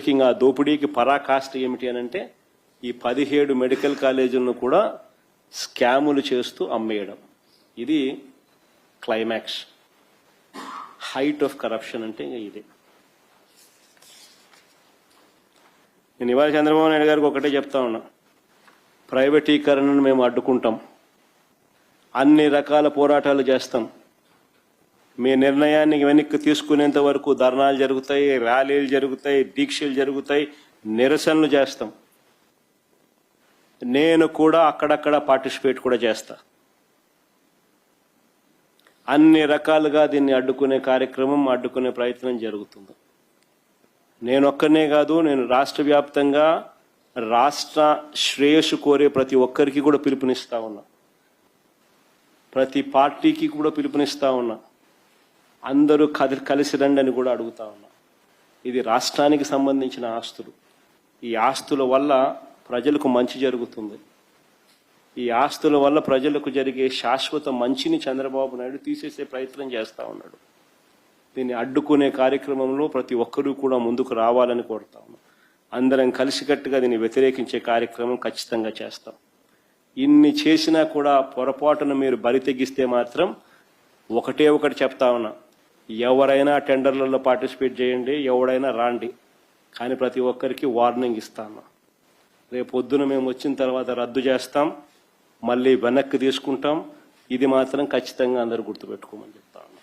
ముఖ్యంగా ఆ దోపిడీకి పరాకాష్ట ఏమిటి అని అంటే ఈ పదిహేడు మెడికల్ కాలేజీలను కూడా స్కాములు చేస్తూ అమ్మేయడం. ఇది క్లైమాక్స్. హైట్ ఆఫ్ కరప్షన్ అంటే ఇదే. నేను ఇవాళ చంద్రబాబు నాయుడు గారికి ఒకటే చెప్తా ఉన్నా. ప్రైవేటీకరణను మేము అడ్డుకుంటాం. అన్ని రకాల పోరాటాలు చేస్తాం. మీ నిర్ణయాన్ని వెనక్కి తీసుకునేంత వరకు ధర్నాలు జరుగుతాయి ర్యాలీలు జరుగుతాయి దీక్షలు జరుగుతాయి నిరసనలు చేస్తాం. నేను కూడా అక్కడక్కడ పార్టిసిపేట్ కూడా చేస్తా. అన్ని రకాలుగా దీన్ని అడ్డుకునే కార్యక్రమం అడ్డుకునే ప్రయత్నం జరుగుతుంది. నేను ఒక్కనే కాదు నేను రాష్ట్ర వ్యాప్తంగా రాష్ట్ర శ్రేయస్సు కోరే ప్రతి ఒక్కరికి కూడా పిలుపునిస్తా ఉన్నా. ప్రతి పార్టీకి కూడా పిలుపునిస్తా ఉన్నా. అందరూ కది కలిసి రండి అని కూడా అడుగుతా ఉన్నా. ఇది రాష్ట్రానికి సంబంధించిన ఆస్తులు. ఈ ఆస్తుల వల్ల ప్రజలకు మంచి జరుగుతుంది. ఈ ఆస్తుల వల్ల ప్రజలకు జరిగే శాశ్వత మంచిని చంద్రబాబు నాయుడు తీసేసే ప్రయత్నం చేస్తా ఉన్నాడు. దీన్ని అడ్డుకునే కార్యక్రమంలో ప్రతి ఒక్కరూ కూడా ముందుకు రావాలని కోరుతా అందరం కలిసికట్టుగా దీన్ని వ్యతిరేకించే కార్యక్రమం ఖచ్చితంగా చేస్తాం. ఇన్ని చేసినా కూడా పొరపాటున మీరు బరి తెగిస్తే మాత్రం ఒకటే ఒకటి చెప్తా ఉన్నా. ఎవరైనా టెండర్లలో పార్టిసిపేట్ చేయండి ఎవడైనా రాండి. కానీ ప్రతి ఒక్కరికి వార్నింగ్ ఇస్తాను. రేపు పొద్దున మేము వచ్చిన తర్వాత రద్దు చేస్తాం మళ్ళీ వెనక్కి తీసుకుంటాం. ఇది మాత్రం ఖచ్చితంగా అందరూ గుర్తుపెట్టుకోమని చెప్తాను.